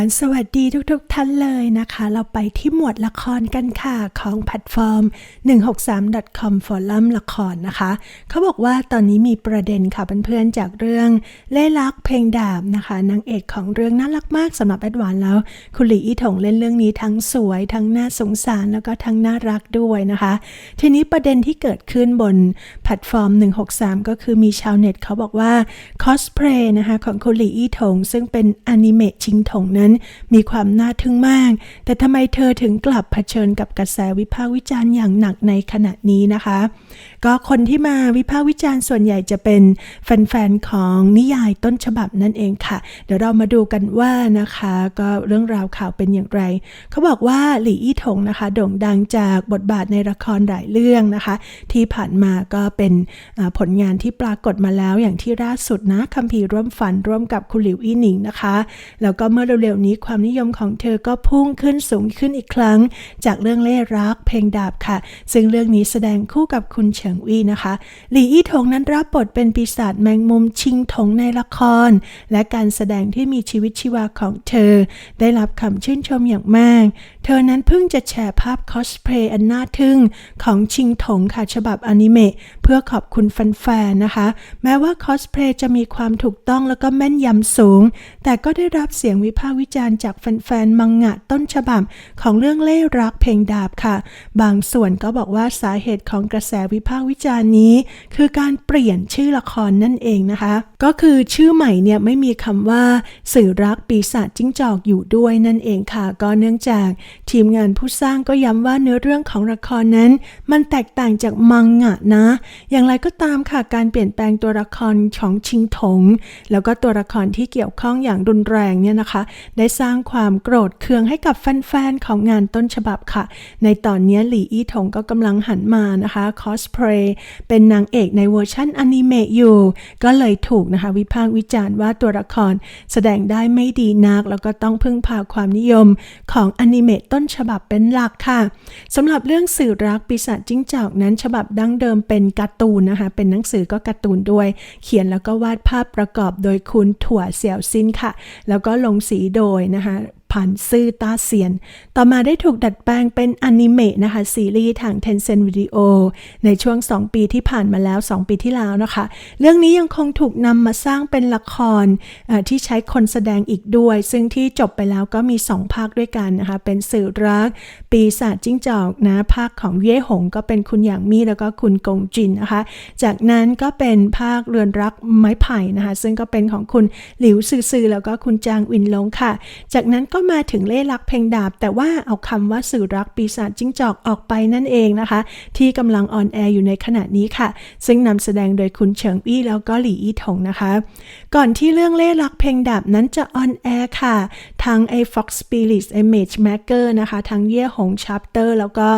อสวัสดีทุกๆทท่านเลยนะคะ เราไปที่หมวดละครกันค่ะ ของแพลตฟอร์ม 163.com ฟอรัมละครนะคะ เขาบอกว่าตอนนี้มีประเด็นค่ะเพื่อนๆจากเรื่องเล่ลักเพลงดาบนะคะนางเอกของเรื่องน่ารักมากสำหรับแอดวานแล้ว คุณหลีอีถงเล่นเรื่องนี้ทั้งสวย ทั้งน่าสงสารแล้วก็ทั้งน่ารักด้วยนะคะ ทีนี้ประเด็นที่เกิดขึ้นบนแพลตฟอร์ม 163 ก็คือมีชาวเน็ตเขาบอกว่าคอสเพลย์นะคะของคุณหลีอีถงซึ่งเป็นอนิเมะชิงถงนั้นมีความน่าทึ่งมาก แต่ทำไมเธอถึงกลับเผชิญกับกระแสวิพากษ์วิจารณ์อย่างหนักในขณะนี้นะคะ ก็คนที่มาวิพากษ์วิจารณ์ส่วนใหญ่จะเป็นแฟนๆของนิยายต้นฉบับนั่นเองค่ะ เดี๋ยวเรามาดูกันว่านะคะ ก็เรื่องราวข่าวเป็นอย่างไร เขาบอกว่าหลี่อี้ถงนะคะ โด่งดังจากบทบาทในละครหลายเรื่องนะคะ ที่ผ่านมาก็เป็นผลงานที่ปรากฏมาแล้วอย่างที่ล่าสุดนะคัมภีร์ร่วมฝันร่วมกับคุณหลิวอี้หนิงนะคะ แล้วก็เมื่อเร็วๆนี้ความนิยมของเธอก็พุ่งขึ้นสูงขึ้นอีกครั้ง จากเรื่องเล่รักเพลงดาบค่ะ ซึ่งเรื่องนี้แสดงคู่กับคุณเฉิงอี้นะคะหลี่อี้ถงนั้นรับบทเป็นปีศาจแมงมุมชิงถงในละคร และการแสดงที่มีชีวิตชีวาของเธอ ได้รับคำชื่นชมอย่างมาก เธอนั้นเพิ่งจะแชร์ภาพคอสเพลย์อันน่าทึ่งของชิงถงค่ะฉบับอนิเมะเพื่อขอบคุณแฟนๆนะคะ แม้ว่าคอสเพลย์จะมีความถูกต้องแล้วก็แม่นยำสูง แต่ก็ได้รับเสียงวิพากษ์วิจารณ์จากแฟนๆ มังงะต้นฉบับของเรื่องเล่รักเพลงดาบค่ะ บางส่วนก็บอกว่าสาเหตุของกระแสวิพากษ์วิจารณ์นี้ คือการเปลี่ยนชื่อละครนั่นเองนะคะ ก็คือชื่อใหม่เนี่ยไม่มีคำว่าสื่อรักปีศาจจิ้งจอกอยู่ด้วยนั่นเองค่ะ ก็เนื่องจากทีมงานผู้สร้างก็ย้ำว่าเนื้อเรื่องของละครนั้น มันแตกต่างจากมังงะนะ อย่างไรก็ตามค่ะการเปลี่ยนแปลงตัวละครของชิงถง แล้วก็ตัวละครที่เกี่ยวข้องอย่างรุนแรงเนี่ยนะคะได้สร้างความโกรธเคืองให้กับแฟนๆ ของงานต้นฉบับค่ะ ในตอนนี้หลี่อี้ถงก็กำลังหันมานะคะคอสเพลย์เป็นนางเอกในเวอร์ชั่นอนิเมะอยู่ ก็เลยถูกนะคะวิพากษ์วิจารณ์ว่าตัวละครแสดงได้ไม่ดีนัก แล้วก็ต้องพึ่งพาความนิยมของอนิเมะต้นฉบับเป็นหลักค่ะสำหรับเรื่องสื่อรักปีศาจจิ้งจอกนั้น ฉบับดั้งเดิมเป็นการ์ตูนนะคะเป็นหนังสือก็การ์ตูนด้วย เขียนแล้วก็วาดภาพประกอบโดยคุณถั่วเสี่ยวซินค่ะ แล้วก็ลงสีโดยยนะคะ ผ่านซื่อตาเซียน ต่อมาได้ถูกดัดแปลงเป็นอนิเมะนะคะ ซีรีส์ทาง Tencent Video ในช่วง 2 ปีที่ผ่านมาแล้ว 2 ปีที่แล้วนะคะ เรื่องนี้ยังคงถูกนำมาสร้างเป็นละครที่ใช้คนแสดงอีกด้วย ซึ่งที่จบไปแล้วก็มี 2 ภาคด้วยกันนะคะ เป็นสื่อรัก ปีศาจจิ้งจอกนะ ภาคของเย่หงก็เป็นคุณหยางมี่แล้วก็คุณกงจินนะคะ จากนั้นก็เป็นภาคเรือนรักไม้ไผ่นะคะ ซึ่งก็เป็นของคุณหลิวซือซือแล้วก็คุณจางวินลงค่ะ จากนั้นก็มาถึงเล่ลักเพลงดาบ แต่ว่าเอาคำว่าสื่อรักปีศาจจิ้งจอกออกไปนั่นเองนะคะ ที่กำลังออนแอร์อยู่ในขณะนี้ค่ะ ซึ่งนำแสดงโดยคุณเฉิงอี้แล้วก็หลี่อี้ถงนะคะ ก่อนที่เรื่องเล่ลักเพลงดาบนั้นจะออนแอร์ค่ะทางไอ้ Fox Spirit ไอ้ Mage Maker นะคะทางเย่หง Chapter แล้วก็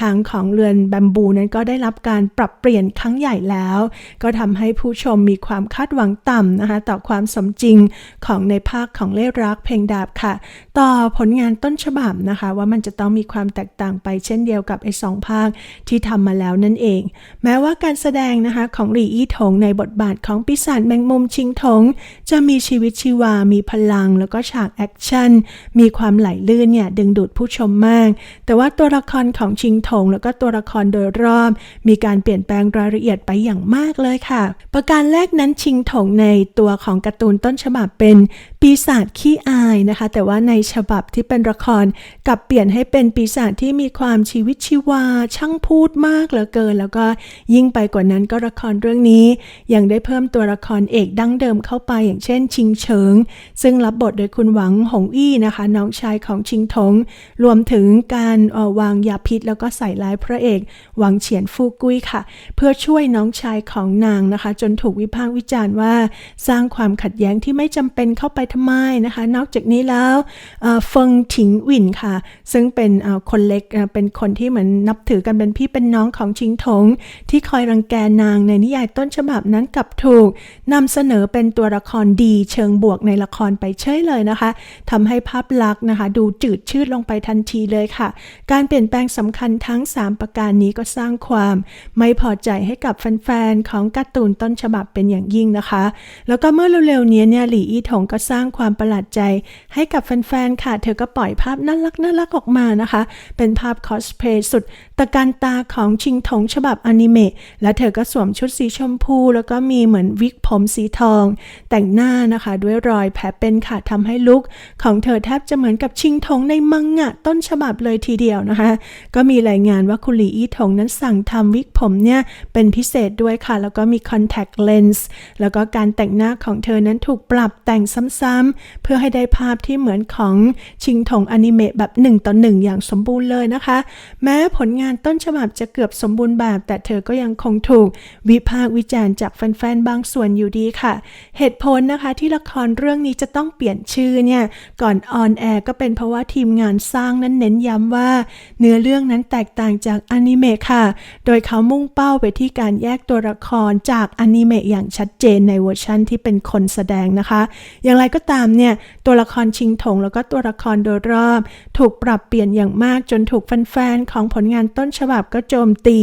ทางของเรือนแบมบูนั้นก็ได้รับการปรับเปลี่ยนครั้งใหญ่แล้ว ก็ทำให้ผู้ชมมีความคาดหวังต่ำนะคะต่อความสมจริงของในภาคของเล่รักเพลงดาบค่ะต่อผลงานต้นฉบับนะคะ ว่ามันจะต้องมีความแตกต่างไปเช่นเดียวกับไอ้สองภาคที่ทำมาแล้วนั่นเอง แม้ว่าการแสดงนะคะของหลี่อี้ถงในบทบาทของปีศาจแมงมุมชิงถง จะมีชีวิตชีวา มีพลัง แล้วก็ฉากแอคชั่น มีความไหลลื่นเนี่ยดึงดูดผู้ชมมาก แต่ว่าตัวละครของชิงถง แล้วก็ตัวละครโดยรอบ มีการเปลี่ยนแปลงรายละเอียดไปอย่างมากเลยค่ะ ประการแรกนั้นชิงถงในตัวของการ์ตูนต้นฉบับเป็น ปีศาจขี้อายนะคะ แต่ว่าในฉบับที่เป็นละครกลับเปลี่ยนให้เป็นปีศาจที่มีความชีวิตชีวาช่างพูดมากเหลือเกิน แล้วก็ยิ่งไปกว่านั้นก็ละครเรื่องนี้ ยังได้เพิ่มตัวละครเอกดั้งเดิมเข้าไปอย่างเช่น ชิงเฉิง ซึ่งรับบทโดยคุณหวังหงอี้นะคะ น้องชายของชิงถงรวมถึงการออวางยาพิษ แล้วก็ใส่ร้ายพระเอกหวังเฉียนฟูกุ้ยค่ะ เพื่อช่วยน้องชายของนางนะคะ จนถูกวิพากษ์วิจารณ์ว่า สร้างความขัดแย้งที่ไม่จำเป็นเข้าไปทำไมนะคะ นอกจากนี้แล้วเฟิงถิงวินค่ะ ซึ่งเป็นคนเล็กเป็นคนที่เหมือนนับถือกันเป็นพี่เป็นน้องของชิงถง ที่คอยรังแกนางในนิยายต้นฉบับนั้นกลับถูกนำเสนอเป็นตัวละครดีเชิงบวกในละครไปเฉยเลยนะคะทำให้ภาพลักษณ์นะคะ ดูจืดชืดลงไปทันทีเลยค่ะ การเปลี่ยนแปลงสำคัญทั้ง 3 ประการนี้ก็สร้างความไม่พอใจให้กับแฟนๆของการ์ตูนต้นฉบับเป็นอย่างยิ่งนะคะ แล้วก็เมื่อเร็วๆนี้เนี่ยหลี่อี้ถงก็สร้างางความประหลาดใจ ให้กับแฟนๆ ค่ะ เธอก็ปล่อยภาพน่ารักน่ารักออกมานะคะ เป็นภาพคอสเพลย์สุดตะการตาของชิงถงฉบับอนิเมะ และเธอก็สวมชุดสีชมพู แล้วก็มีเหมือนวิกผมสีทอง แต่งหน้านะคะด้วยรอยแผลเป็นค่ะทำให้ลุคของเธอแทบจะเหมือนกับชิงถงในมังงะต้นฉบับเลยทีเดียวนะคะ ก็มีรายงานว่าคุณหลีอี้ถงนั้นสั่งทำวิกผมเนี่ยเป็นพิเศษด้วยค่ะ แล้วก็มีคอนแทคเลนส์แล้วก็การแต่งหน้าของเธอนั้นถูกปรับแต่งซ้ำๆเพื่อให้ได้ภาพที่เหมือนของชิงถงอนิเมะแบบหนึ่งต่อหนึ่งอย่างสมบูรณ์เลยนะคะ แม้ผลงานต้นฉบับจะเกือบสมบูรณ์แบบ แต่เธอก็ยังคงถูกวิพากษ์วิจารณ์จากแฟนๆบางส่วนอยู่ดีค่ะ เหตุผลนะคะที่ละครเรื่องนี้จะต้องเปลี่ยนชื่อเนี่ยก่อนออนแอร์ก็เป็นเพราะว่าทีมงานสร้างนั้นเน้นย้ำว่า เนื้อเรื่องนั้นแตกต่างจากอนิเมะค่ะ โดยเขามุ่งเป้าไปที่การแยกตัวละครจากอนิเมะอย่างชัดเจนในเวอร์ชั่นที่เป็นคนแสดงนะคะ อย่างไรก็ตามเนี่ยตัวละครชิงถงแล้วก็ตัวละครโดยรอบ ถูกปรับเปลี่ยนอย่างมากจนถูกแฟนๆของผลงานต้นฉบับก็โจมตี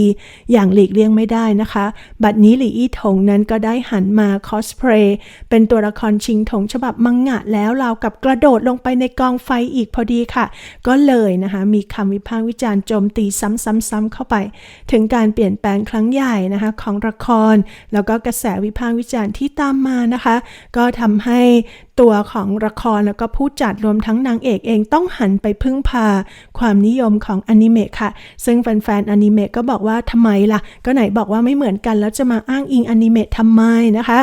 อย่างหลีกเลี่ยงไม่ได้นะคะ บัดนี้หลี่อี้ถงนั้นก็ได้หันมาคอสเพลย์เป็นตัวละครชิงถงฉบับมังงะแล้วเราวกับกระโดดลงไปในกองไฟอีกพอดีค่ะ ก็เลยนะคะมีคำวิพากษ์วิจารณ์โจมตีซ้ำๆๆเข้าไป ถึงการเปลี่ยนแปลงครั้งใหญ่นะคะของละคร แล้วก็กระแสวิพากษ์วิจารณ์ที่ตามมานะคะ ก็ทำให้ ตัวของละครแล้วก็ผู้จัดรวมทั้งนางเอกเองต้องหันไปพึ่งพาความนิยมของอนิเมะค่ะ ซึ่งแฟนๆอนิเมะก็บอกว่าทำไมล่ะ ก็ไหนบอกว่าไม่เหมือนกันแล้วจะมาอ้างอิงอนิเมะทำไมนะคะ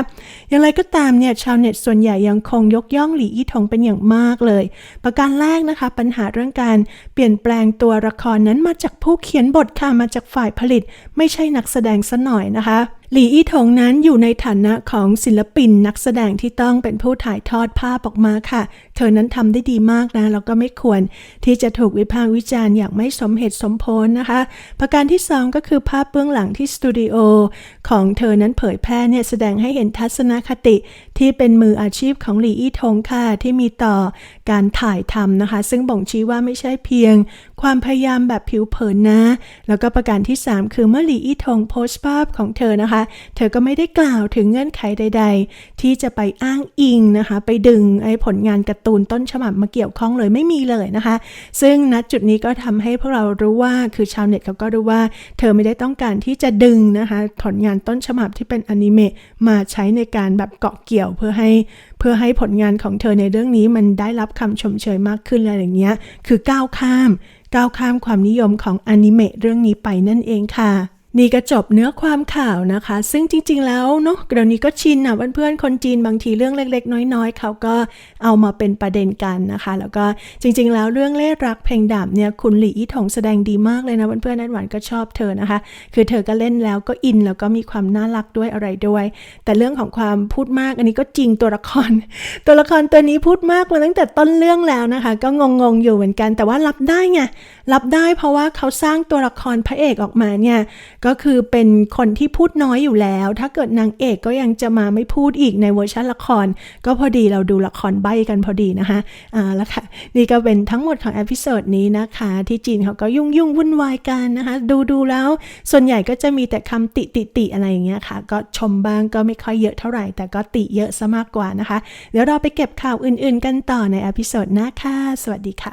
อย่างไรก็ตามเนี่ยชาวเน็ตส่วนใหญ่ยังคงยกย่องหลีอี้ถงเป็นอย่างมากเลย ประการแรกนะคะปัญหาเรื่องการเปลี่ยนแปลงตัวละครนั้นมาจากผู้เขียนบทค่ะมาจากฝ่ายผลิต ไม่ใช่นักแสดงซะหน่อยนะคะ หลีอี้ถงนั้นอยู่ในฐานะของศิลปินนักแสดงที่ต้องเป็นผู้ถ่ายทอดภาพออกมาค่ะ เธอนั้นทำได้ดีมากนะแล้วก็ไม่ควรที่จะถูกวิพากษ์วิจารณ์อย่างไม่สมเหตุสมผลนะคะ ประการที่ 2 ก็คือภาพเบื้องหลังที่สตูดิโอของเธอนั้นเผยแพร่เนี่ยแสดงให้เห็นทัศนคติที่เป็นมืออาชีพของหลีอี้ถงค่ะที่มีต่อการถ่ายทำนะคะ ซึ่งบ่งชี้ว่าไม่ใช่เพียงความพยายามแบบผิวเผินนะ แล้วก็ประการที่ 3 คือเมื่อหลีอี้ทงโพสต์ภาพของเธอนะคะ เธอก็ไม่ได้กล่าวถึงเงื่อนไขใด ๆ ที่จะไปอ้างอิงนะคะ ไปดึงไอ้ผลงานการ์ตูนต้นฉบับมาเกี่ยวข้องเลยไม่มีเลยนะคะ ซึ่งณจุดนี้ก็ทำให้พวกเรารู้ว่าคือชาวเน็ตเขาก็รู้ว่า เธอไม่ได้ต้องการที่จะดึงนะคะผลงานต้นฉบับที่เป็นอนิเมะมาใช้ในการแบบเกาะเกี่ยวเพื่อให้เพื่อให้ผลงานของเธอในเรื่องนี้มันได้รับคำชมเชยมากขึ้นอะไรอย่างเงี้ย คือก้าวข้ามก้าวข้ามความนิยมของอนิเมะเรื่องนี้ไปนั่นเองค่ะ นี่ก็จบเนื้อความข่าวนะคะ ซึ่งจริง ๆ แล้วเนาะเดี๋ยวนี้ก็ชินอะเพื่อนๆคนจีนบางทีเรื่องเล็ก ๆ น้อย ๆ เขาก็เอามาเป็นประเด็นกันนะคะ แล้วก็จริง ๆ แล้วเรื่องเล่รักเพลงดาบเนี่ยคุณหลี่อี้ถงแสดงดีมากเลยนะเพื่อนๆนันหวานก็ชอบเธอนะคะ คือเธอก็เล่นแล้วก็อินแล้วก็มีความน่ารักด้วยอะไรด้วย แต่เรื่องของความพูดมากอันนี้ก็จริงตัวละคร ตัวละครตัวนี้พูดมากมาตั้งแต่ต้นเรื่องแล้วนะคะ ก็งงๆอยู่เหมือนกัน แต่ว่ารับได้ไงรับได้เพราะว่าเขาสร้างตัวละครพระเอกออกมาเนี่ยก็คือเป็นคนที่พูดน้อยอยู่แล้ว ถ้าเกิดนางเอกก็ยังจะมาไม่พูดอีกในเวอร์ชันละคร ก็พอดีเราดูละครใบกันพอดีนะคะอ่าแล้วค่ะนี่ก็เป็นทั้งหมดของเอพิโซดนี้นะคะ ที่จีนเขาก็ยุ่งยุ่งวุ่นวายกันนะคะ ดูดูแล้ว ส่วนใหญ่ก็จะมีแต่คำติติติอะไรอย่างเงี้ยค่ะ ก็ชมบ้างก็ไม่ค่อยเยอะเท่าไหร่ แต่ก็ติเยอะซะมากกว่านะคะ เดี๋ยวเราไปเก็บข่าวอื่น ๆ กันต่อในเอพิโซดหน้าค่ะสวัสดีค่ะ